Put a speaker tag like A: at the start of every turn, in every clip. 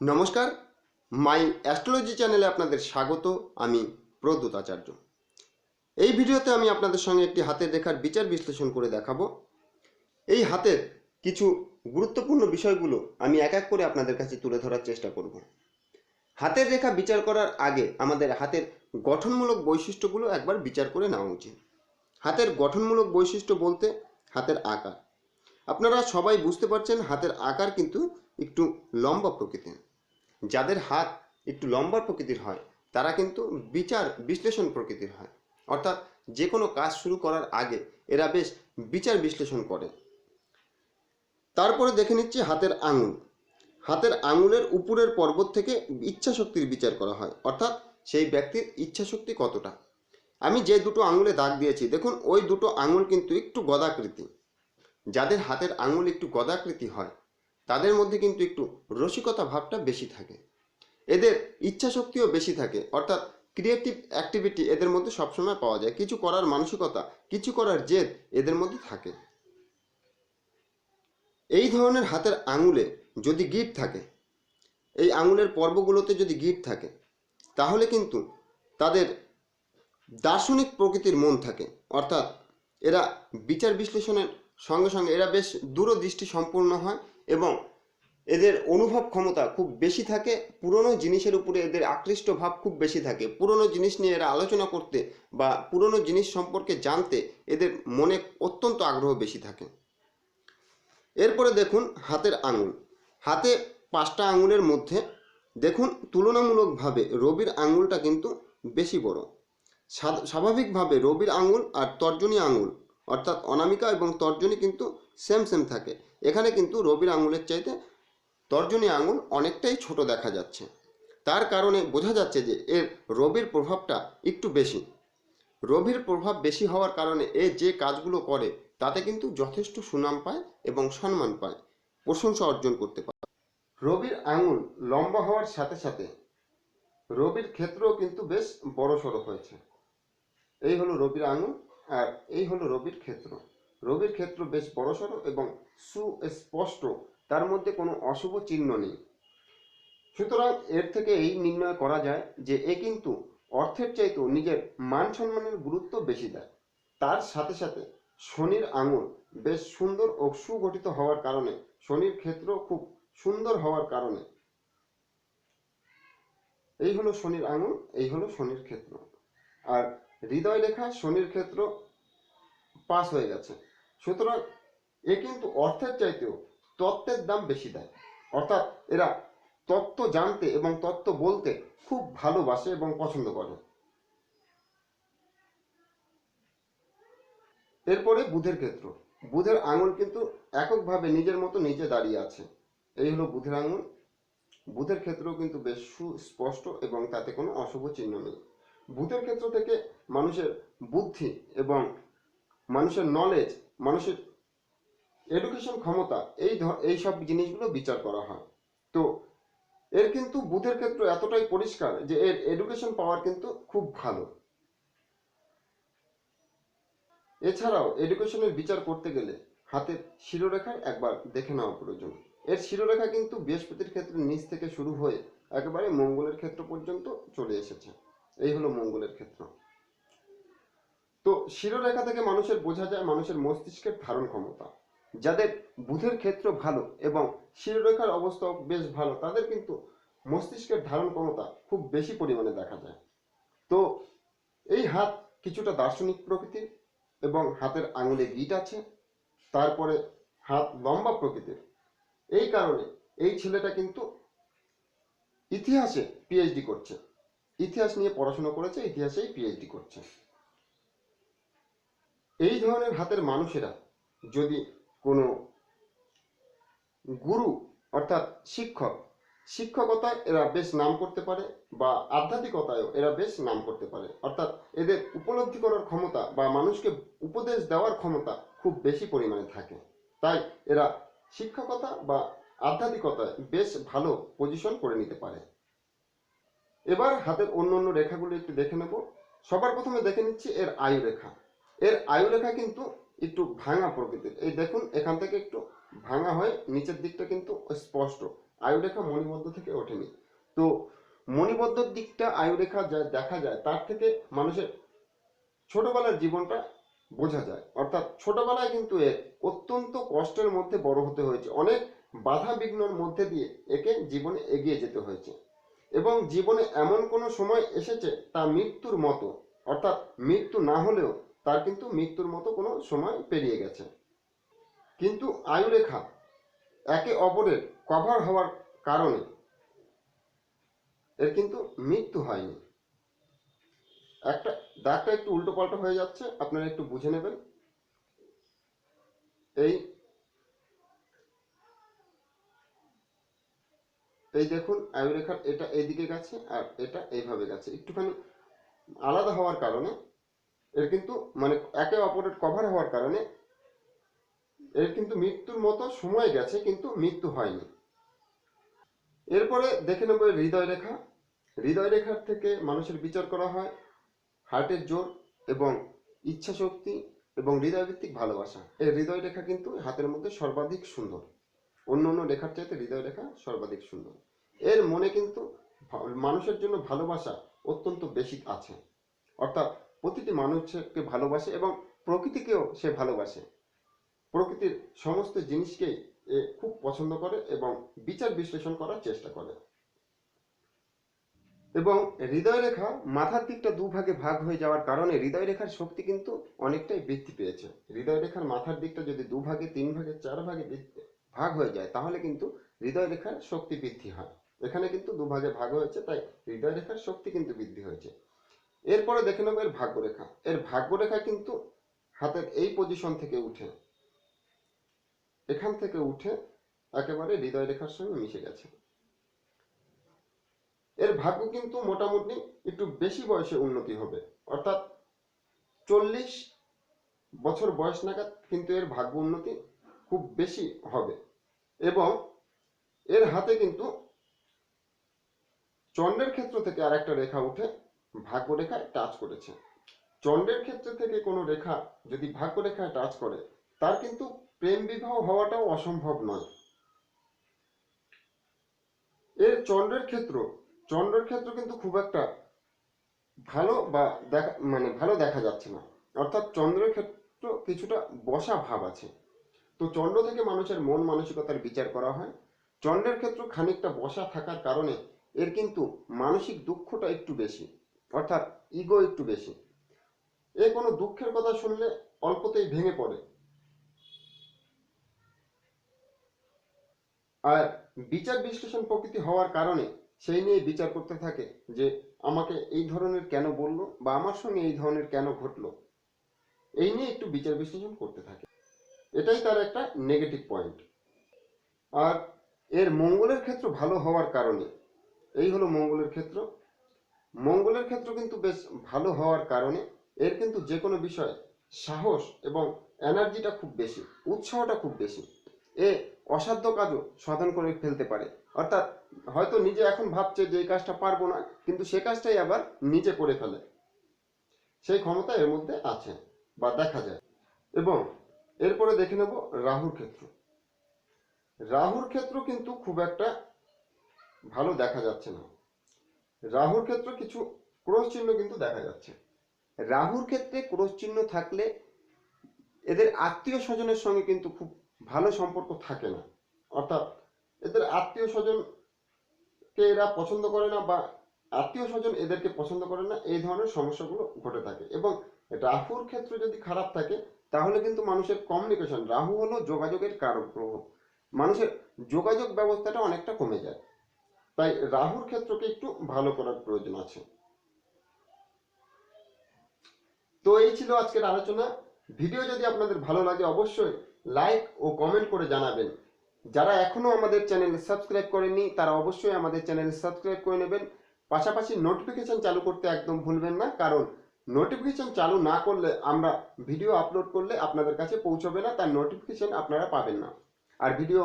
A: নমস্কার। মাই অ্যাস্ট্রোলজি চ্যানেলে আপনাদের স্বাগত। আমি প্রদ্যুৎ আচার্য। এই ভিডিওতে আমি আপনাদের সঙ্গে একটি হাতের রেখার বিচার বিশ্লেষণ করে দেখাবো। এই হাতের কিছু গুরুত্বপূর্ণ বিষয়গুলো আমি এক এক করে আপনাদের কাছে তুলে ধরার চেষ্টা করব। হাতের রেখা বিচার করার আগে আমাদের হাতের গঠনমূলক বৈশিষ্ট্যগুলো একবার বিচার করে নেওয়া উচিত। হাতের গঠনমূলক বৈশিষ্ট্য বলতে হাতের আকার। আপনারা সবাই বুঝতে পারছেন হাতের আকার কিন্তু একটু লম্বা প্রকৃতির। যাদের হাত একটু লম্বা প্রকৃতির হয়, তারা কিন্তু বিচার, বিশ্লেষণ প্রকৃতির হয়। অর্থাৎ যে কোনো কাজ শুরু করার আগে এরা বেশ বিচার বিশ্লেষণ করে। তারপরে দেখে নিচ্ছি হাতের আঙুল। হাতের আঙুলের উপরের পর্বত থেকে ইচ্ছা শক্তির বিচার করা হয়, অর্থাৎ সেই ব্যক্তির ইচ্ছা শক্তি কতটা। আমি যে দুটো আঙুলে দাগ দিয়েছি, দেখুন, ওই দুটো আঙুল কিন্তু একটু গদাকৃতি। যাদের হাতের আঙুল একটু গদাকৃতি হয় তাদের মধ্যে কিন্তু একটু রসিকতা ভাবটা বেশি থাকে। এদের ইচ্ছা শক্তিও বেশি থাকে। অর্থাৎ ক্রিয়েটিভ অ্যাক্টিভিটি এদের মধ্যে সবসময় পাওয়া যায়। কিছু করার মানসিকতা, কিছু করার জেদ এদের মধ্যে থাকে। এই ধরনের হাতের আঙুলে যদি গিট থাকে, এই আঙুলের পর্বগুলোতে যদি গিট থাকে, তাহলে কিন্তু তাদের দার্শনিক প্রকৃতির মন থাকে। অর্থাৎ এরা বিচার বিশ্লেষণের সঙ্গে সঙ্গে এরা বেশ দূরদৃষ্টি সম্পূর্ণ হয়। এবং এদের অনুভব ক্ষমতা খুব বেশি থাকে, পুরনো জিনিসের উপরে এদের আকৃষ্ট ভাব খুব বেশি থাকে। পুরনো জিনিস নিয়ে এরা আলোচনা করতে বা পুরনো জিনিস সম্পর্কে জানতে এদের মনে অত্যন্ত আগ্রহ বেশি থাকে। এরপরে দেখুন হাতের আঙুল। হাতে পাঁচটা আঙুলের মধ্যে দেখুন তুলনামূলকভাবে রবির আঙুলটা কিন্তু বেশি বড়। স্বাভাবিকভাবে রবির আঙুল আর তর্জনী আঙুল অর্থাৎ অনামিকা এবং তর্জনী কিন্তু সেম সেম থাকে। এখানে কিন্তু রবির আঙুলের চাইতে তর্জনী আঙুল অনেকটাই ছোট দেখা যাচ্ছে। তার কারণে বোঝা যাচ্ছে যে এর রবির প্রভাবটা একটু বেশি। রবির প্রভাব বেশি হওয়ার কারণে এ যে কাজগুলো করে, তাতে কিন্তু যথেষ্ট সুনাম পায় এবং সম্মান পায়, প্রশংসা অর্জন করতে পারে। রবির আঙুল লম্বা হওয়ার সাথে সাথে রবির ক্ষেত্রও কিন্তু বেশ বড় সড়ো হয়েছে। এই হলো রবির আঙুল। আর এই হলো রবির ক্ষেত্র। রবির ক্ষেত্র বেশ বড়সড় এবং সুস্পষ্ট, তার মধ্যে কোনো অশুভ চিহ্ন নেই। সুতরাং এর থেকে এই নির্ণয় করা যায় যে এ কিন্তু অর্থের চাইতেও নিজের মান সম্মানের গুরুত্ব বেশি দেয়। তার সাথে সাথে শনির আঙুল বেশ সুন্দর ও সুগঠিত হওয়ার কারণে শনির ক্ষেত্র খুব সুন্দর হওয়ার কারণে। এই হলো শনির আঙুল, এই হলো শনির ক্ষেত্র। আর হৃদয় লেখা শনির ক্ষেত্র পাস হয়ে গেছে। সুতরাং এ কিন্তু অর্থের চাইতেও তত্ত্বের দাম বেশি দেয়। অর্থাৎ এরা তত্ত্ব জানতে এবং তত্ত্ব বলতে খুব ভালোবাসে এবং পছন্দ করে। এরপরে বুধের ক্ষেত্র। বুধের আঙুল কিন্তু এককভাবে নিজের মতো নিজে দাঁড়িয়ে আছে। এই হলো বুধের আঙুল। বুধের ক্ষেত্রেও কিন্তু বেশ সুস্পষ্ট এবং তাতে কোনো অশুভ চিহ্ন নেই। বুধের ক্ষেত্র থেকে মানুষের বুদ্ধি এবং মানুষের নলেজ মানুষের এডুকেশন ক্ষমতা, এই এই সব জিনিসগুলো বিচার করা হয়। তো এর কিন্তু বুথের ক্ষেত্র এতটাই পরিষ্কার যে এর এডুকেশন পাওয়ার কিন্তু খুব ভালো। এছাড়াও এডুকেশনের বিচার করতে গেলে হাতের শিরোরেখার একবার দেখে নেওয়া প্রয়োজন। এর শিরোরেখা কিন্তু বৃহস্পতির ক্ষেত্রে নিচ থেকে শুরু হয়ে একেবারে মঙ্গলের ক্ষেত্র পর্যন্ত চলে এসেছে। এই হলো মঙ্গলের ক্ষেত্র। তো শিরোরেখা থেকে মানুষের বোঝা যায় মানুষের মস্তিষ্কের ধারণ ক্ষমতা। যাদের বুধের ক্ষেত্র ভালো এবং শিরোরেখার অবস্থাও বেশ ভালো, তাদের কিন্তু মস্তিষ্কের ধারণ ক্ষমতা খুব বেশি পরিমাণে দেখা যায়। তো এই হাত কিছুটা দার্শনিক প্রকৃতির এবং হাতের আঙুলে গিট আছে, তারপরে হাত লম্বা প্রকৃতির। এই কারণে এই ছেলেটা কিন্তু ইতিহাসে পিএইচডি করছে। ইতিহাস নিয়ে পড়াশোনা করেছে, ইতিহাসেই পিএইচডি করছে। এই ধরনের হাতের মানুষেরা যদি কোনো গুরু অর্থাৎ শিক্ষক, শিক্ষকতায় এরা বেশ নাম করতে পারে বা আধ্যাত্মিকতায়ও এরা বেশ নাম করতে পারে। অর্থাৎ এদের উপলব্ধি করার ক্ষমতা বা মানুষকে উপদেশ দেওয়ার ক্ষমতা খুব বেশি পরিমাণে থাকে। তাই এরা শিক্ষকতা বা আধ্যাত্মিকতায় বেশ ভালো পজিশন করে নিতে পারে। এবার হাতের অন্য অন্য রেখাগুলো একটু দেখে নেব। সবার প্রথমে দেখে নিচ্ছি এর আয়ু রেখা। এর আয়ু রেখা কিন্তু একটু ভাঙা প্রকৃতির। এই দেখুন, এখান থেকে একটু ভাঙা হয় নিচের দিকটা কিন্তু স্পষ্ট। আয়ুরেখা মণিবদ্ধ থেকে ওঠেনি। তো মণিবদ্ধর দিকটা আয়ুরেখা যা দেখা যায়, তার থেকে মানুষের ছোটবেলার জীবনটা বোঝা যায়। অর্থাৎ ছোটবেলায় কিন্তু এর অত্যন্ত কষ্টের মধ্যে বড় হতে হয়েছে। অনেক বাধা বিঘ্নর মধ্যে দিয়ে একে জীবনে এগিয়ে যেতে হয়েছে। এবং জীবনে এমন কোনো সময় এসেছে তা মৃত্যুর মতো, অর্থাৎ মৃত্যু না হলেও তার কিন্তু মৃত্যুর মতো কোনো সময় পেরিয়ে গেছে। কিন্তু আয়ুরেখা একে অপরের কভার হওয়ার কারণে এর কিন্তু মৃত্যু হয়নি। একটা, দাগটা একটু উল্টো পাল্টা হয়ে যাচ্ছে, আপনারা একটু বুঝে নেবেন। এই এই দেখুন, আয়ুরেখার এটা এইদিকে গেছে আর এটা এইভাবে গেছে। একটুখানি আলাদা হওয়ার কারণে, এর কিন্তু মানে একে অপরের কভার হওয়ার কারণে এর কিন্তু মৃত্যুর মতো সময় গেছে, কিন্তু মৃত্যু হয়নি। এরপরে দেখে নেব হৃদয় রেখা। হৃদয় রেখার থেকে মানুষের বিচার করা হয়, হার্টের জোর এবং ইচ্ছা শক্তি এবং হৃদয়ভিত্তিক ভালোবাসা। এই হৃদয় রেখা কিন্তু হাতের মধ্যে সর্বাধিক সুন্দর। অন্য অন্য রেখার চাইতে হৃদয় রেখা সর্বাধিক সুন্দর। এর মনে কিন্তু মানুষের জন্য ভালোবাসা অত্যন্ত বেশি আছে। অর্থাৎ প্রতিটি মানুষকে ভালোবাসে এবং প্রকৃতিকেও সে ভালোবাসে। প্রকৃতির সমস্ত জিনিসকেই এ খুব পছন্দ করে এবং বিচার বিশ্লেষণ করার চেষ্টা করে। এবং হৃদয় রেখা মাথার দিকটা দুভাগে ভাগ হয়ে যাওয়ার কারণে হৃদয় রেখার শক্তি কিন্তু অনেকটাই বৃদ্ধি পেয়েছে। হৃদয় রেখার মাথার দিকটা যদি দুভাগে তিন ভাগে চার ভাগে ভাগ হয়ে যায়, তাহলে কিন্তু হৃদয় রেখার শক্তি বৃদ্ধি হয়। এখানে কিন্তু দুভাগে ভাগ হয়েছে, তাই হৃদয় রেখার শক্তি কিন্তু বৃদ্ধি হয়েছে। এরপরে দেখে নেব এর ভাগ্যরেখা। এর ভাগ্যরেখা কিন্তু হাতের এই পজিশন থেকে উঠে। এখান থেকে উঠে একেবারে হৃদয় রেখার সঙ্গে মিশে গেছে। এর ভাগ্য কিন্তু মোটামুটি একটু বেশি বয়সে উন্নতি হবে। অর্থাৎ চল্লিশ বছর বয়স নাগাদ কিন্তু এর ভাগ্য উন্নতি খুব বেশি হবে। এবং এর হাতে কিন্তু চন্দ্রের ক্ষেত্র থেকে আর একটা রেখা উঠে ভাগ্য রেখায় টাচ করেছে। চন্দ্রের ক্ষেত্র থেকে কোনো রেখা যদি ভাগ্য রেখায় টাচ করে, তার কিন্তু প্রেম বিবাহ হওয়াটাও অসম্ভব নয়। এর চন্দ্রের ক্ষেত্র চন্দ্রের ক্ষেত্র কিন্তু খুব একটা ভালো বা দেখা মানে ভালো দেখা যাচ্ছে না। অর্থাৎ চন্দ্রের ক্ষেত্র কিছুটা বসা ভাব আছে। তো চন্দ্র থেকে মানুষের মন মানসিকতার বিচার করা হয়। চন্দ্রের ক্ষেত্র খানিকটা বসা থাকার কারণে এর কিন্তু মানসিক দুঃখটা একটু বেশি, অর্থাৎ ইগো একটু বেশি। এ কোনো দুঃখের কথা শুনলে অল্পতেই ভেঙে পড়ে। আর বিচার বিশ্লেষণ প্রকৃতি হওয়ার কারণে সেই নিয়ে বিচার করতে থাকে যে আমাকে এই ধরনের কেন বলল বা আমার সঙ্গে এই ধরনের কেন ঘটলো। এই নিয়ে একটু বিচার বিশ্লেষণ করতে থাকে। এটাই তার একটা নেগেটিভ পয়েন্ট আর এর মঙ্গলের ক্ষেত্র ভালো হওয়ার কারণে, এই হলো মঙ্গলের ক্ষেত্র। মঙ্গলের ক্ষেত্র কিন্তু বেশ ভালো হওয়ার কারণে এর কিন্তু যে কোনো বিষয়ে সাহস এবং এনার্জিটা খুব বেশি, উৎসাহটা খুব বেশি। এ অসাধ্য কাজও সাধন করে ফেলতে পারে। অর্থাৎ হয়তো নিজে এখন ভাবছে যে এই কাজটা পারব না, কিন্তু সে কাজটাই আবার নিজে করে ফেলে। সেই ক্ষমতা এর মধ্যে আছে বা দেখা যায়। এবং এরপরে দেখে নেব রাহুর ক্ষেত্র। রাহুর ক্ষেত্র কিন্তু খুব একটা ভালো দেখা যাচ্ছে না। রাহুর ক্ষেত্র কিছু ক্রস চিহ্ন কিন্তু দেখা যাচ্ছে। রাহুর ক্ষেত্রে ক্রস চিহ্ন থাকলে এদের আত্মীয় স্বজনের সঙ্গে কিন্তু খুব ভালো সম্পর্ক থাকে না। অর্থাৎ এদের আত্মীয় স্বজনকে এরা পছন্দ করে না বা আত্মীয় স্বজন এদেরকে পছন্দ করে না, এই ধরনের সমস্যাগুলো ঘটে থাকে। এবং রাহুর ক্ষেত্র যদি খারাপ থাকে তাহলে কিন্তু মানুষের কমিউনিকেশন রাহু হলো যোগাযোগের কারক গ্রহ। মানুষের যোগাযোগ ব্যবস্থাটা অনেকটা কমে যায়। তাই রাহুর ক্ষেত্রকে একটু ভালো করার প্রয়োজন আছে। তো এই ছিল আজকের আলোচনা। ভিডিও যদি আপনাদের ভালো লাগে অবশ্যই লাইক ও কমেন্ট করে জানাবেন। যারা এখনও আমাদের চ্যানেল সাবস্ক্রাইব করেনি তারা অবশ্যই আমাদের চ্যানেল সাবস্ক্রাইব করে নেবেন। পাশাপাশি নোটিফিকেশন চালু করতে একদম ভুলবেন না, কারণ নোটিফিকেশন চালু না করলে আমরা ভিডিও আপলোড করলে আপনাদের কাছে পৌঁছবে না, তার নোটিফিকেশন আপনারা পাবেন না। আর ভিডিও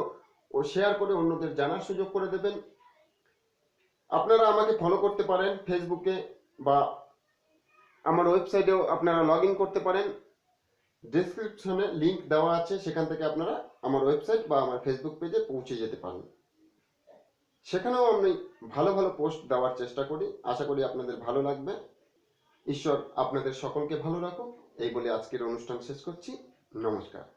A: ও শেয়ার করে অন্যদের জানার সুযোগ করে দেবেন। আপনারা আমাকে ফলো করতে পারেন ফেসবুকে বা আমার ওয়েবসাইটেও আপনারা লগ করতে পারেন। ডেসক্রিপশনে লিংক দেওয়া আছে, সেখান থেকে আপনারা আমার ওয়েবসাইট বা আমার ফেসবুক পেজে পৌঁছে যেতে পারেন। সেখানেও আমি ভালো ভালো পোস্ট দেওয়ার চেষ্টা করি। আশা করি আপনাদের ভালো লাগবে। ঈশ্বর আপনাদের সকলকে ভালো রাখুক। এই বলে আজকের অনুষ্ঠান শেষ করছি। নমস্কার।